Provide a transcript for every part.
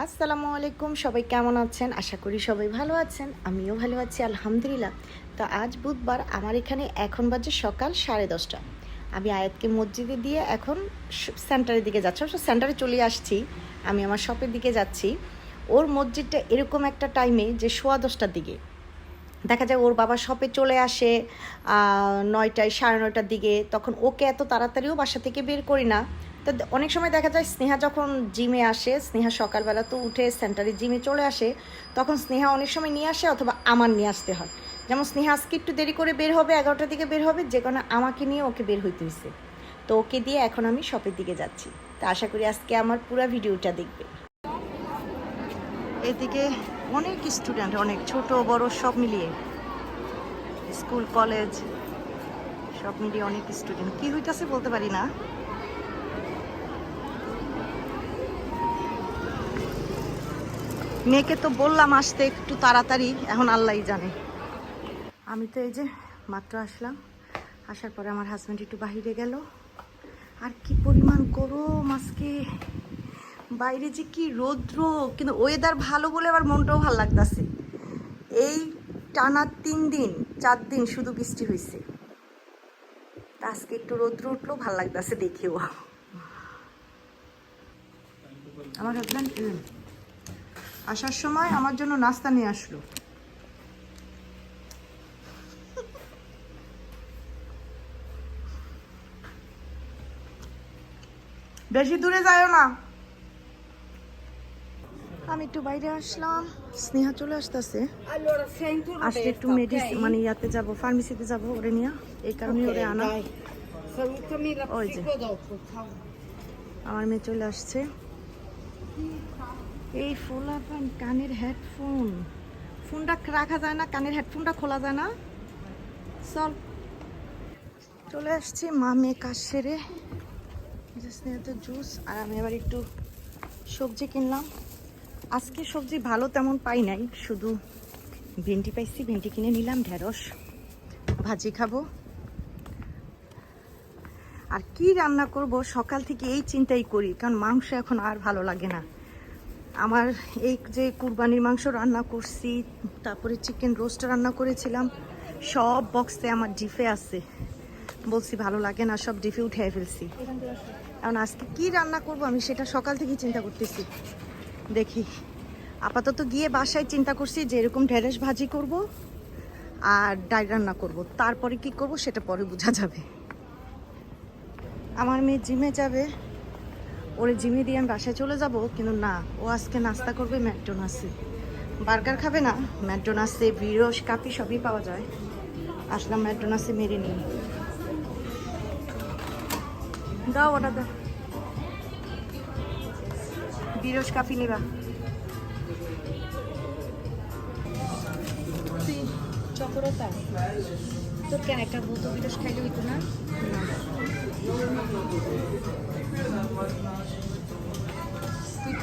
আসসালামু আলাইকুম, সবাই কেমন আছেন? আশা করি সবাই ভালো আছেন, আমিও ভালো আছি, আলহামদুলিল্লাহ। তো আজ বুধবার, আমার এখানে এখন বাজে সকাল সাড়ে দশটা। আমি আয়াতকে মসজিদে দিয়ে এখন সেন্টারের দিকে যাচ্ছি। অবশ্য সেন্টারে চলে আসছি, আমি আমার শপের দিকে যাচ্ছি। ওর মসজিদটা এরকম একটা টাইমে যে সোয়া দশটার দিকে। দেখা যায় ওর বাবা শপে চলে আসে নয়টায়, সাড়ে নয়টার দিকে। তখন ওকে এত তাড়াতাড়িও বাসা থেকে বের করি না। তো অনেক সময় দেখা যায় স্নেহা যখন জিমে আসে, স্নেহা সকালবেলা তো উঠে সেন্টারে জিমে চলে আসে, তখন স্নেহা অনেক সময় নিয়ে আসে অথবা আমার নিয়ে আসতে হয়। যেমন স্নেহা আজকে একটু দেরি করে বের হবে, এগারোটার দিকে বের হবে, যে কোনো আমাকে নিয়ে ওকে বের হইতে হয়েছে তো ওকে দিয়ে এখন আমি শপের দিকে যাচ্ছি। তো আশা করি আজকে আমার পুরো ভিডিওটা দেখবে। এদিকে অনেক স্টুডেন্ট, অনেক ছোট, বড়, সব মিলিয়ে। স্কুল, কলেজ, সব মিলিয়ে অনেক স্টুডেন্ট। কি হইতাছে বলতে পারি না। মেয়েকে তো বললাম আসতে একটু তাড়াতাড়ি, এখন আল্লাহই জানে। আমি তো এই যে মাত্র আসলাম, আসার পরে আমার হাজব্যান্ড একটু বাইরে গেল। আর কি পরিমাণ গরম আজকে। বাইরে যে কি রৌদ্র, কিন্তু ওয়েদার ভালো বলে আবার মনটাও ভালো লাগতেছে। এই টানা তিন দিন, চার দিন শুধু বৃষ্টি হয়েছে আজকে একটু রৌদ্র উঠল ভালো লাগতেছে দেখেও। আমার হাজব্যান্ড আসার সময় আমার জন্য নাস্তা নিয়ে আসলো। বেশি দূরে যাও না। আমি একটু বাইরে আসলাম। স্নেহা চলে আসতেছে। আসলে একটু মেডিসিন মানে ইয়াতে যাব ফার্মেসিতে যাব ওরে নিয়ে। এই কারণে ওরে আনা. আমার মেয়ে চলে আসছে। এই ফোলা ফোন কানের হেডফোন। ফোনটা রাখা যায় না, কানের হেডফোনটা খোলা যায় না। চল। চলে আসছি মা মেয়ে কাজ সেরে। স্নেহাতে জুস আর আমি এবার একটু সবজি কিনলাম। আজকে সবজি ভালো তেমন পাই নাই। শুধু ভেন্ডি পাইছি, ভেন্ডি কিনে নিলাম, ঢেঁড়স ভাজি খাব। আর কি রান্না করব? সকাল থেকে এই চিন্তাই করি, কারণ মাংস এখন আর ভালো লাগে না। আমার এই যে কুরবানির মাংস রান্না করছি, তারপরে চিকেন রোস্ট রান্না করেছিলাম, সব বক্সে আমার ডিফে আছে। বলছি, ভালো লাগে না, সব ডিফে উঠে ফেলছি। কারণ আজকে কি রান্না করব আমি সেটা সকাল থেকেই চিন্তা করতেছি। দেখি। আপাতত গিয়ে বাসায় চিন্তা করছি যে এরকম ঢেঁড়স ভাজি করব আর ডাল রান্না করব। তারপরে কি করব সেটা পরে বোঝা যাবে। আমার মেয়ে জিমে যাবে। ওরে জিমে দিয়ে আমি বাসায় চলে যাব কিন্তু না ও আজকে নাস্তা করবে ম্যাকডোনাসে বার্গার খাবে না ম্যাকডোনাসে বিরস কাপি সবই পাওয়া যায়। আসলাম ম্যাকডোনাসে মেরে নিই দাও ওটা দাও। বিরস কাপি নিবা। তুই চকরতা তোর কেন একটা বোতল বিরস খাইলে হইতো না।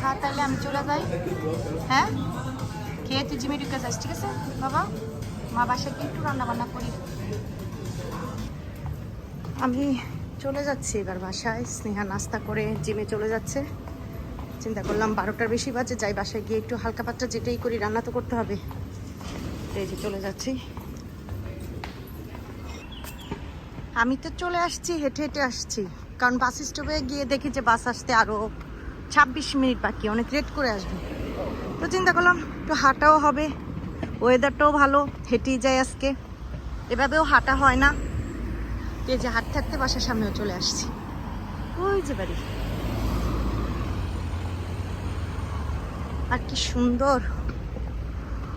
খা, তাহলে আমি চলে যাই। হ্যাঁ? খেয়ে তুই জিমে ঢুকে যাস, ঠিক আছে? বাবা, মা বাসায় গিয়ে একটু রান্না বান্না করি। আমি চলে যাচ্ছি এবার বাসায়। স্নেহা নাস্তা করে জিমে চলে যাচ্ছে। চিন্তা করলাম বারোটার বেশি বাজে, যাই বাসায় গিয়ে একটু হালকা পাতলা যেটাই করি, রান্না তো করতে হবে। এই যে চলে যাচ্ছি। আমি তো চলে আসছি, হেঁটে হেঁটে আসছি। কারণ বাস স্টপে গিয়ে দেখি যে বাস আসতে আরও ছাব্বিশ মিনিট বাকি, অনেক লেট করে আসবে। তো চিন্তা করলাম, একটু হাঁটাও হবে ওয়েদারটাও ভালো, হেঁটেই যায় আজকে। এভাবেও হাঁটা হয় না। তো যে হাঁটতে হাঁটতে বাসার সামনেও চলে আসছি। ওই যে বাড়ি। আর কি সুন্দর।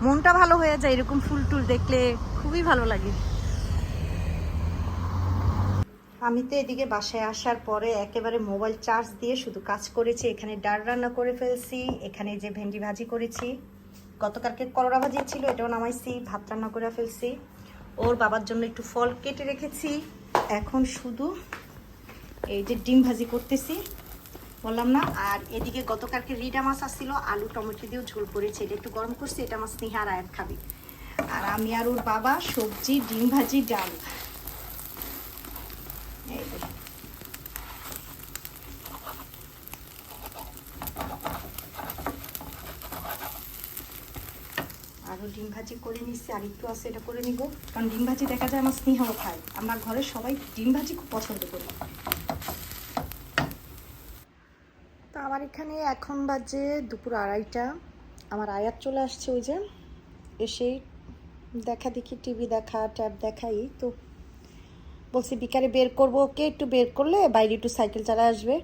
মনটা ভালো হয়ে যায় এরকম ফুল টুল দেখলে, খুবই ভালো লাগে। আমি তো এদিকে বাসায় আসার পরে একেবারে মোবাইল চার্জ দিয়ে শুধু কাজ করেছি, এখানে ডাল রান্না করে ফেলছি, এখানে যে ভেন্ডি ভাজি করেছি। গতকালকে করলা ভাজি ছিল, এটাও নামাইছি, ভাত রান্না করে ফেলছি। ওর বাবার জন্য একটু ফল কেটে রেখেছি। এখন শুধু এই যে ডিম ভাজি করতেছি, বললাম না। আর এদিকে গতকালকে রিডা মাছ আসছিল, আলু, টমেটো দিয়েও ঝোল করেছি, এটা একটু গরম করছি, এটা মাছ নিহার আয়াত খাবি। আর আমি আর ওর বাবা সবজি, ডিম ভাজি, ডাল এই যে। আরও ডিম ভাজি করে নিচ্ছি, আর একটু আছে এটা করে নিব। কারণ ডিম ভাজি দেখা যায় আমার স্নেহাও খায়। আমরা ঘরে সবাই ডিম ভাজি খুব পছন্দ করি। তো আমার এখানে এখন বাজে দুপুর আড়াইটা। আমার আয়াত চলে আসছে ওই যে এসেই দেখা দেখি টিভি দেখা, ট্যাব দেখাই। তো বলছি, বিকালে বের করব ওকে, একটু বের করলে বাইরে একটু সাইকেল চালা আসবে।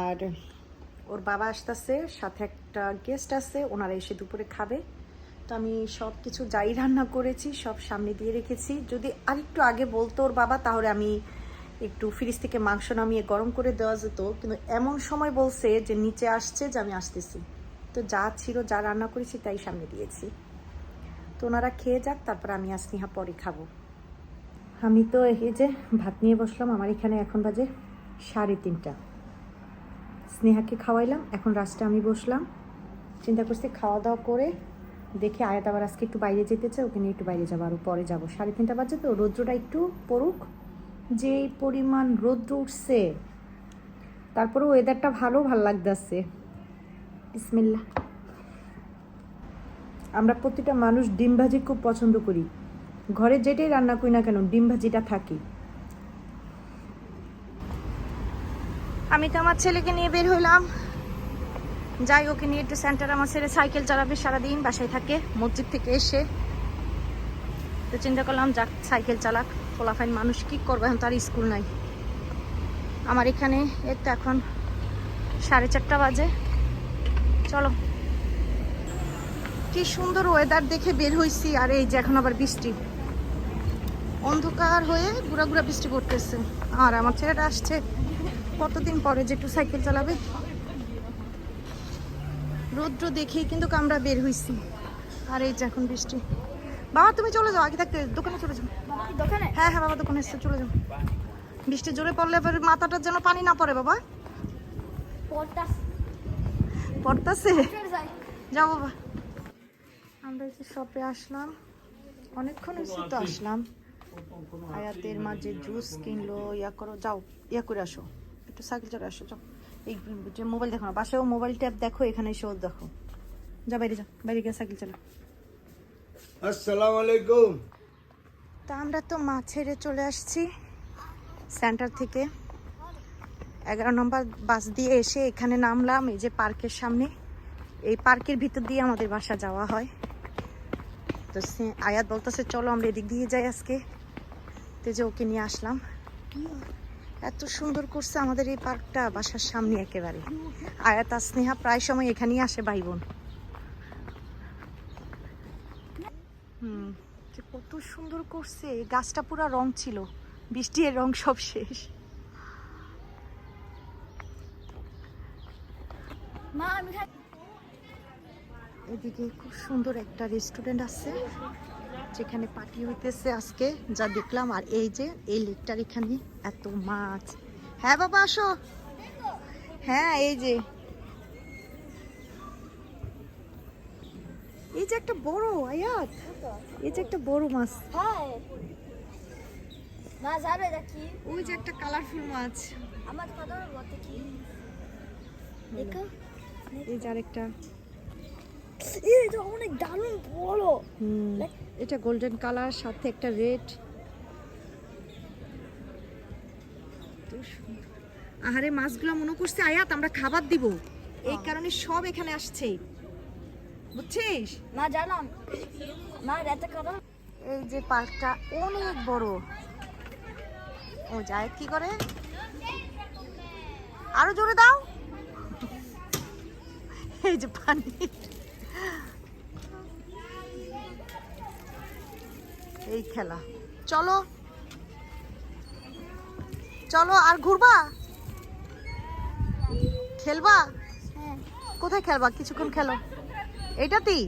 আর ওর বাবা আসতেছে, সাথে একটা গেস্ট আছে, ওনারা এসে দুপুরে খাবে। তো আমি সব কিছু যাই রান্না করেছি, সব সামনে দিয়ে রেখেছি। যদি আরেকটু আগে বলতো ওর বাবা, তাহলে আমি একটু ফ্রিজ থেকে মাংস নামিয়ে গরম করে দেওয়া যেত। কিন্তু এমন সময় বলছে যে, নিচে আসছে যে, আমি আসতেছি। তো যা ছিল, যা রান্না করেছি, তাই সামনে দিয়েছি। তো ওনারা খেয়ে যাক, তারপর আমি আর স্নেহা পরে খাব। আমি তো এই যে ভাত নিয়ে বসলাম, আমার এখানে এখন বাজে সাড়ে তিনটা। স্নেহাকে খাওয়াইলাম, এখন রাস্তায় আমি বসলাম। চিন্তা করছি খাওয়া দাওয়া করে দেখে আয়াত আবার আজকে একটু বাইরে যেতে চাই ওকে নিয়ে একটু বাইরে যাব আরও পরে যাব। সাড়ে তিনটা বাজে তো, রৌদ্রটা একটু পড়ুক। যে পরিমাণ রৌদ্র উঠছে তারপরে ওয়েদারটা ভালো ভালো লাগতেছে। বিসমিল্লা আমরা প্রতিটা মানুষ ডিম ভাজি খুব পছন্দ করি। ঘরে যেটাই রান্না করি না কেন, ডিম ভাজিটা থাকি। আমি তো আমার ছেলেকে নিয়ে বের হইলাম। যাই ওকে নিয়ে একটু সেন্টার আমার ছেলে সাইকেল চালাবে, সারাদিন বাসায় থাকে, মসজিদ থেকে এসে। তো চিন্তা করলাম, যাক সাইকেল চালাক ফোলাফাইন মানুষ কি করবে? এখন তার স্কুল নাই। আমার এখানে, এই তো এখন সাড়ে চারটা বাজে। চলো। কি সুন্দর ওয়েদার দেখে বের হয়েছি আর এই যে এখন আবার বৃষ্টি। অন্ধকার হয়ে গুড়া গুড়া বৃষ্টি পড়তেছে। আর আমার ছেলেটা আসছে কতদিন পরে যে একটু সাইকেল চালাবে? রৌদ্র দেখেই কিন্তু আমরা বের হইছি। আর এই যে এখন বৃষ্টি। বাবা তুমি চলে যাও আগে থাকতে দোকানে চলে যাও। দোকানে? হ্যাঁ হ্যাঁ বাবা দোকানে এসছে চলে যাও। বৃষ্টি জোরে পড়লে এবার মাথাটার যেন পানি না পড়ে বাবা। পড়তা পড়তাছে? যাও বাবা। আমরা যে শপে আসলাম। অনেকক্ষণ হয়েছে তো আসলাম। আয়াতের মাঝে জুস কিনলো ইয়া করো যাও ইয়া করে আসো। একটু সাইকেল চলে আসো যাও। এই যে মোবাইল দেখো না বাসায়ও মোবাইল ট্যাব দেখো এখানে এসেও দেখো। যা বাইরে যাও বাইরে গিয়ে সাইকেল চালা। আসসালামু আলাইকুম তা আমরা তো মাছ ছেড়ে চলে আসছি সেন্টার থেকে। এগারো নম্বর বাস দিয়ে এসে এখানে নামলাম এই যে পার্কের সামনে। এই পার্কের ভিতর দিয়ে আমাদের বাসা যাওয়া হয়। তো সে- আয়াত বলতেছে চলো আমরা এদিক দিয়ে যাই আজকে। তো যে ওকে নিয়ে আসলাম। এত সুন্দর করছে আমাদের এই পার্কটা বাসার সামনে একেবারে। আয়াত আর স্নেহা প্রায় সময় এখানেই আসে ভাই বোন। হুম কত সুন্দর করছে। গাছটা পুরো রং ছিল। বৃষ্টি এর রং সব শেষ। এদিকে খুব সুন্দর একটা রেস্টুরেন্ট আছে। যেখানে পার্টি হইতেছে আজকে যা দেখলাম আর এই যে এই লেকটার এখানে এত মাছ। হ্যাঁ বাবা আসো। হ্যাঁ এই যে। এই যে একটা বড় আয়াত। এই যে একটা বড় মাছ। হাই মা যাবে দেখি ওই যে একটা কালারফুল মাছ। আমার কথা বলতে কি? দেখো এই যে আরেকটা। এই তো অনেক দারুণ বড়। এটা গোল্ডেন কালার সাথে একটা রেড আহারে মাছগুলো মনে করছে আয়াত আমরা খাবার দিব। এই কারণে সব এখানে আসছে। বুঝছিস? মা জানাম মা রাতে খাবার। এই যে পার্কটা অনেক বড়। ও যায় কি করে? আরও জোরে দাও। এই যে পানি। এই খেলা। চলো। চলো আর ঘুরবা? খেলবা? হ্যাঁ। কোথায় খেলবা? কিছুক্ষণ খেলো। এইটাতেই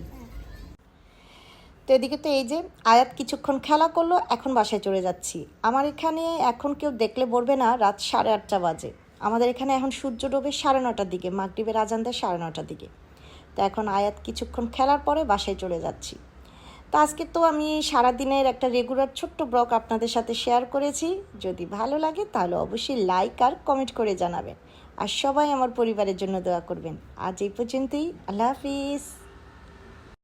তো এদিকে তো এই যে আয়াত কিছুক্ষণ খেলা করল এখন বাসায় চলে যাচ্ছি। আমার এখানে এখন কেউ দেখলে বলবে না রাত সাড়ে আটটা বাজে। আমাদের এখানে এখন সূর্য ডোবে সাড়ে নটার দিকে মাগরিবের আজান দেয় সাড়ে নটার দিকে। তো এখন আয়াত কিছুক্ষণ খেলার পরে বাসায় চলে যাচ্ছি। তো আজকে তো আমি সারাদিনের একটা রেগুলার ছোট্ট ব্লগ আপনাদের সাথে শেয়ার করেছি। যদি ভালো লাগে তাহলে অবশ্যই লাইক আর কমেন্ট করে জানাবেন। আর সবাই আমার পরিবারের জন্য দোয়া করবেন। আজ এই পর্যন্তই। আল্লাহ হাফিজ।